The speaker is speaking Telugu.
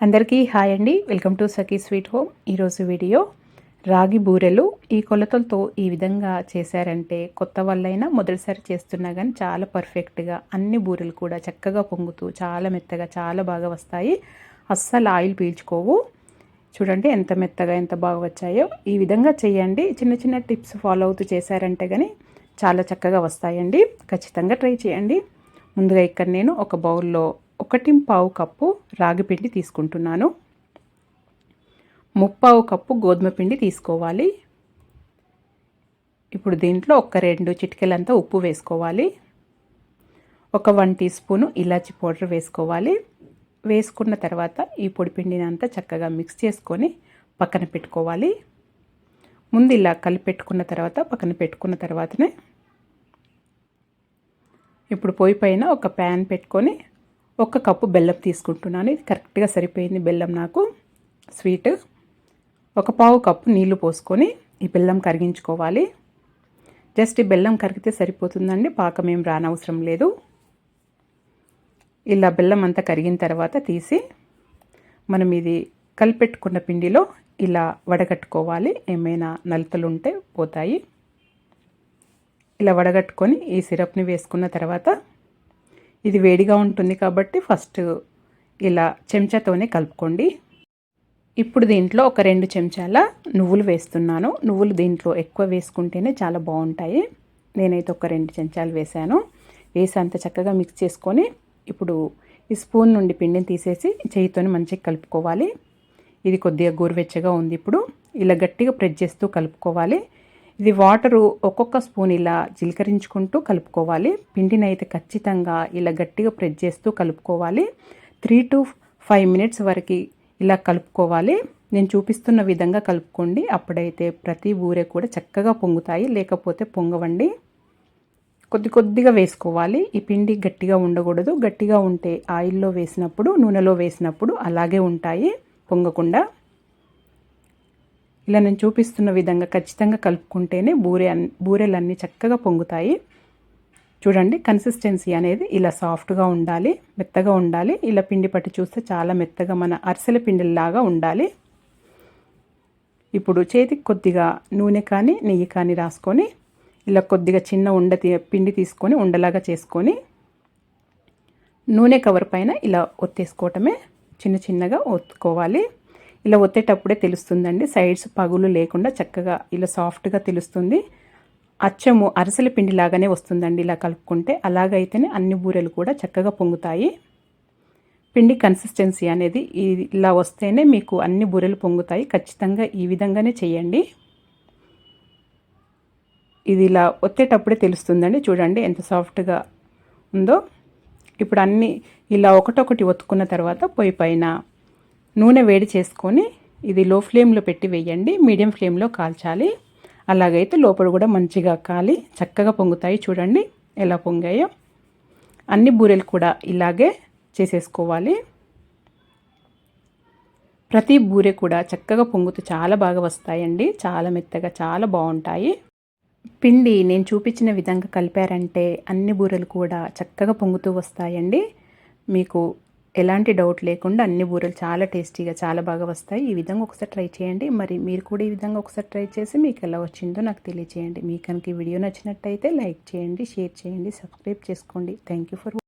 అందరికీ హాయ్ అండి. Welcome to Sakhi sweet home. ఈరోజు వీడియో రాగి బూరెలు. ఈ కొలతలతో ఈ విధంగా చేశారంటే కొత్త వాళ్ళైనా మొదటిసారి చేస్తున్నా కానీ చాలా పర్ఫెక్ట్గా అన్ని బూరెలు కూడా చక్కగా పొంగుతూ చాలా మెత్తగా చాలా బాగా వస్తాయి. అస్సలు ఆయిల్ పీల్చుకోవు. చూడండి ఎంత మెత్తగా ఎంత బాగా వచ్చాయో. ఈ విధంగా చేయండి. చిన్న చిన్న టిప్స్ ఫాలో అవుతూ చేశారంటే కానీ చాలా చక్కగా వస్తాయండి. ఖచ్చితంగా ట్రై చేయండి. ముందుగా ఇక్కడ నేను ఒక బౌల్లో ఒకటి పావు కప్పు రాగి పిండి తీసుకుంటున్నాను. ముప్పావు కప్పు గోధుమ పిండి తీసుకోవాలి. ఇప్పుడు దీంట్లో ఒక రెండు చిటికెలంతా ఉప్పు వేసుకోవాలి. ఒక one teaspoon powder వేసుకోవాలి. వేసుకున్న తర్వాత ఈ పొడి పిండిని అంతా చక్కగా మిక్స్ చేసుకొని పక్కన పెట్టుకోవాలి. ముందు ఇలా కలిపెట్టుకున్న తర్వాత పక్కన పెట్టుకున్న తర్వాతనే ఇప్పుడు పొయ్యి పైన ఒక ప్యాన్ పెట్టుకొని ఒక కప్పు బెల్లం తీసుకుంటున్నాను. ఇది కరెక్ట్గా సరిపోయింది బెల్లం నాకు. స్వీట్ ఒక పావు కప్పు నీళ్ళు పోసుకొని ఈ బెల్లం కరిగించుకోవాలి. జస్ట్ ఈ బెల్లం కరిగితే సరిపోతుందండి. పాకం ఏం రానవసరం లేదు. ఇలా బెల్లం అంతా కరిగిన తర్వాత తీసి మనం ఇది కలిపెట్టుకున్న పిండిలో ఇలా వడగట్టుకోవాలి. ఏమైనా నలతలు ఉంటే పోతాయి. ఇలా వడగట్టుకొని ఈ సిరప్ని వేసుకున్న తర్వాత ఇది వేడిగా ఉంటుంది కాబట్టి ఫస్ట్ ఇలా చెంచాతోనే కలుపుకోండి. ఇప్పుడు దీంట్లో ఒక రెండు చెంచాల నువ్వులు వేస్తున్నాను. నువ్వులు దీంట్లో ఎక్కువ వేసుకుంటేనే చాలా బాగుంటాయి. నేనైతే ఒక రెండు చెంచాలు వేసాను వేసి అంత చక్కగా మిక్స్ చేసుకొని ఇప్పుడు ఈ స్పూన్ నుండి పిండిని తీసేసి చేయితోని మంచిగా కలుపుకోవాలి. ఇది కొద్దిగా గోరువెచ్చగా ఉంది ఇప్పుడు. ఇలా గట్టిగా ప్రెస్ చేస్తూ కలుపుకోవాలి. ఇది వాటరు ఒక్కొక్క స్పూన్ ఇలా జీలకరించుకుంటూ కలుపుకోవాలి. పిండిని అయితే ఖచ్చితంగా ఇలా గట్టిగా ప్రెస్ చేస్తూ కలుపుకోవాలి. త్రీ టు ఫైవ్ మినిట్స్ వరకు ఇలా కలుపుకోవాలి. నేను చూపిస్తున్న విధంగా కలుపుకోండి. అప్పుడైతే ప్రతి బూరె కూడా చక్కగా పొంగుతాయి. లేకపోతే పొంగవండి. కొద్ది కొద్దిగా వేసుకోవాలి. ఈ పిండి గట్టిగా ఉండకూడదు. గట్టిగా ఉంటే ఆయిల్లో వేసినప్పుడు నూనెలో వేసినప్పుడు అలాగే ఉంటాయి. పొంగకుండా. ఇలా నేను చూపిస్తున్న విధంగా ఖచ్చితంగా కలుపుకుంటేనే బూరె బూరెలన్నీ చక్కగా పొంగుతాయి. చూడండి కన్సిస్టెన్సీ అనేది ఇలా సాఫ్ట్గా ఉండాలి మెత్తగా ఉండాలి. ఇలా పిండి పట్టి చూస్తే చాలా మెత్తగా మన అరిసెల పిండిలాగా ఉండాలి. ఇప్పుడు చేతికి కొద్దిగా నూనె కానీ నెయ్యి కానీ రాసుకొని ఇలా కొద్దిగా చిన్న ఉండ పిండి తీసుకొని ఉండలాగా చేసుకొని నూనె కవర్ పైన ఇలా ఒత్తేసుకోవటమే చిన్న చిన్నగా ఒత్తుకోవాలి. ఇలా ఒత్తేటప్పుడే తెలుస్తుందండి. సైడ్స్ పగులు లేకుండా చక్కగా ఇలా సాఫ్ట్గా తెలుస్తుంది. అచ్చము అరసల పిండి లాగానే వస్తుందండి ఇలా కలుపుకుంటే. అలాగైతేనే అన్ని బూరెలు కూడా చక్కగా పొంగుతాయి. పిండి కన్సిస్టెన్సీ అనేది ఇలా వస్తేనే మీకు అన్ని బూరెలు పొంగుతాయి. ఖచ్చితంగా ఈ విధంగానే చేయండి. ఇది ఇలా ఒత్తేటప్పుడే తెలుస్తుందండి. చూడండి ఎంత సాఫ్ట్గా ఉందో. ఇప్పుడు అన్నీ ఇలా ఒకటొకటి ఒత్తుకున్న తర్వాత పొయ్యి పైన నూనె వేడి చేసుకొని ఇది లో ఫ్లేమ్లో పెట్టి వేయండి. మీడియం ఫ్లేమ్లో కాల్చాలి. అలాగైతే లోపల కూడా మంచిగా కాలి చక్కగా పొంగుతాయి. చూడండి ఎలా పొంగాయో. అన్ని బూరెలు కూడా ఇలాగే చేసేసుకోవాలి. ప్రతి బూరె కూడా చక్కగా పొంగుతూ చాలా బాగా వస్తాయండి. చాలా మెత్తగా చాలా బాగుంటాయి. పిండి నేను చూపించిన విధంగా కలిపారంటే అన్ని బూరెలు కూడా చక్కగా పొంగుతూ వస్తాయండి. మీకు ఎలాంటి డౌట్ లేకుండా అన్ని బూరెలు చాలా టేస్టీగా చాలా బాగా వస్తాయి. ఈ విధంగా ఒకసారి ట్రై చేయండి. మరి మీరు కూడా ఈ విధంగా ఒకసారి ట్రై చేసి మీకు ఎలా వచ్చిందో నాకు తెలియచేయండి. మీ కనుక ఈ వీడియో నచ్చినట్టయితే లైక్ చేయండి షేర్ చేయండి సబ్స్క్రైబ్ చేసుకోండి. Thank you for